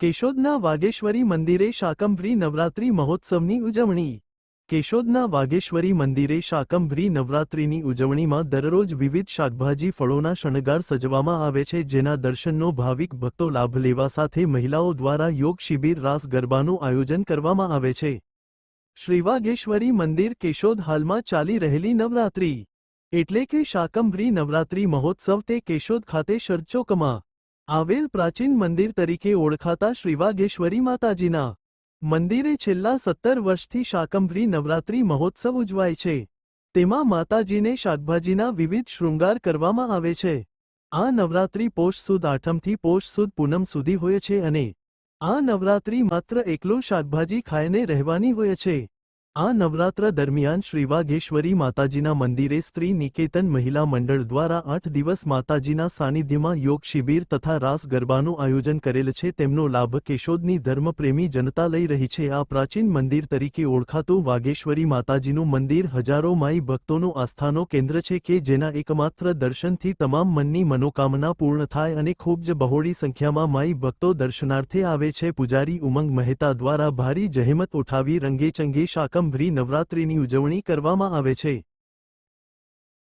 કેશોદના વાગેશ્વરી મંદિરે શાકંભરી નવરાત્રી મહોત્સવની ઉજવણી. કેશોદના વાગેશ્વરી મંદિરે શાકંભરી નવરાત્રીની ઉજવણીમાં દરરોજ વિવિધ શાકભાજી ફળોના શણગાર સજવામાં આવે છે, જેના દર્શનનો ભાવિક ભક્તો લાભ લેવા સાથે મહિલાઓ દ્વારા યોગ શિબિર રાસ ગરબાનું આયોજન કરવામાં આવે છે. શ્રીવાગેશ્વરી મંદિર કેશોદ હાલમાં ચાલી રહેલી નવરાત્રી. એટલે કે શાકંભરી નવરાત્રી મહોત્સવ તે કેશોદ ખાતે શરચોકમાં આવેલ પ્રાચીન મંદિર તરીકે ઓળખાતા શ્રીવાગેશ્વરી માતાજીના. મંદિરે છેલ્લા સત્તર વર્ષથી શાકંભરી નવરાત્રી મહોત્સવ ઉજવાય છે. તેમાં માતાજીને શાકભાજીના વિવિધ શૃંગાર કરવામાં આવે છે. આ નવરાત્રી પોષ સુદ આઠમથી પોષ સુદ પૂનમ સુધી હોય છે અને આ નવરાત્રી માત્ર એકલું શાકભાજી ખાઈને રહેવાની હોય છે. આ નવરાત્ર દરમિયાન શ્રીવાઘેશ્વરી માતાજીના મંદિરે સ્ત્રી નિકેતન મહિલા મંડળ દ્વારા આઠ દિવસ માતાજીના સાનિધ્યમાં યોગ શિબિર તથા રાસ ગરબાનું આયોજન કરેલ છે. તેમનો લાભ કેશોદની ધર્મપ્રેમી જનતા લઈ રહી છે. આ પ્રાચીન મંદિર તરીકે ઓળખાતું વાઘેશ્વરી માતાજીનું મંદિર હજારો માઈ ભક્તોનું આસ્થાનો કેન્દ્ર છે કે જેના એકમાત્ર દર્શનથી તમામ મનની મનોકામના પૂર્ણ થાય અને ખૂબ જ બહોળી સંખ્યામાં માઈ ભક્તો દર્શનાર્થે આવે છે. પૂજારી ઉમંગ મહેતા દ્વારા ભારી જહેમત ઉઠાવી રંગેચંગે શાકંભરી નવરાત્રિની ઉજવણી કરવામાં આવે છે.